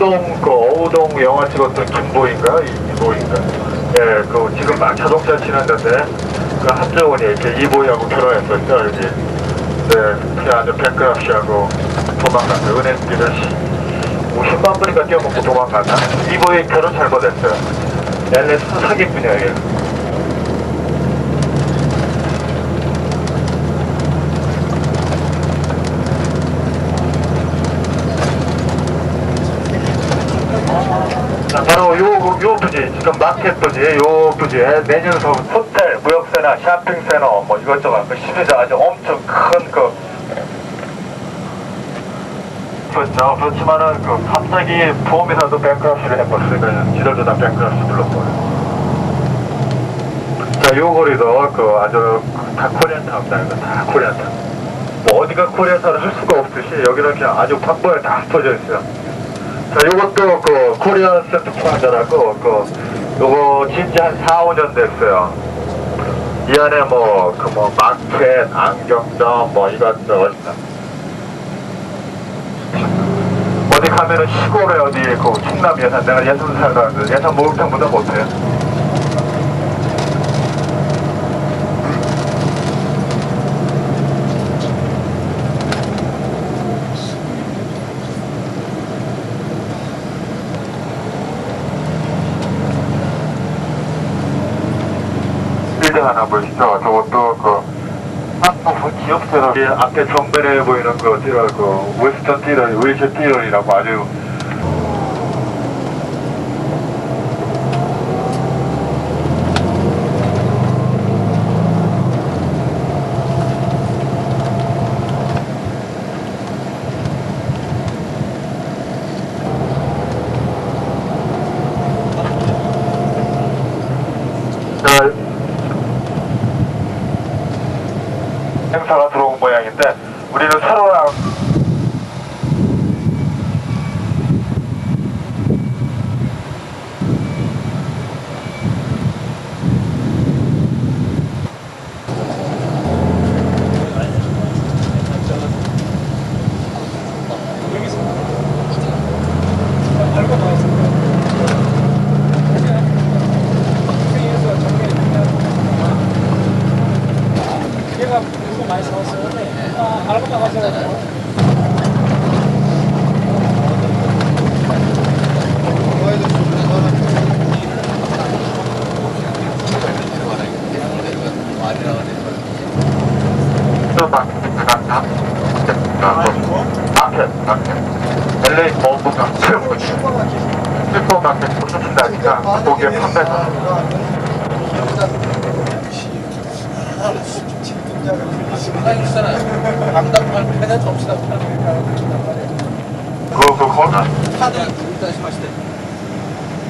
어우동 그 어우동 영화 찍었던 김보인가? 이- 이보인가? 예, 그 지금 막 자동차 치는 데인데 그 한정원이 이렇게 이보이하고 결혼했었죠 여기. 네, 그 아주 뱅크랍 씨하고 도망갔어요 은행길을 50만 분인가 뛰어먹고 도망갔나? 이보이 결혼 잘못했어요. LS 사기꾼이에요 얘. 자, 바로 요, 요 부지, 지금 마켓 부지, 요 부지에 내년서 호텔, 무역세나 쇼핑센터, 뭐 이것저것, 그 시주자 아주 엄청 큰 그, 그렇죠. 그렇지만은 그 갑자기 보험회사도 뱅크럽시를 해버렸으니까 지들도 다 뱅크럽시 불렀거든요. 자, 요 거리도 그 아주 다 코리안 타운이다. 이거 다 코리안 타운. 뭐 어디가 코리안 타운 할 수가 없듯이 여기는 그냥 아주 박보에 다 흩어져 있어요. 자, 요것도 그 코리안 센터 플라자라고 그 요거 진짜 한 4, 5년 됐어요. 이 안에 뭐 그 뭐 마켓, 안경점 뭐 이것저것 어디 가면은 시골에 어디 그 충남 예산 내가 예산 살다 예산 목욕탕보다 못해요. 빌딩 하나 보이시죠? 저것도 그 한국 기업체로 이 앞에 정면에 보이는 그 띠럴 그 웨스턴 띠럴, 웨이셔 띠럴이라고 아주 행사가 들어온 모양인데 우리는 새로 나온 얘가 이거 많이 사왔어요. 아, 알고 나가서. 또 마- 마- 마- 마켓, 마켓. LA 버브 마켓. 슈퍼마켓 날이가 거기에 판매사. 사장님잖아요. 감당할 패는 없이다. 그, 그, 거기. 카드 일단 심하시대.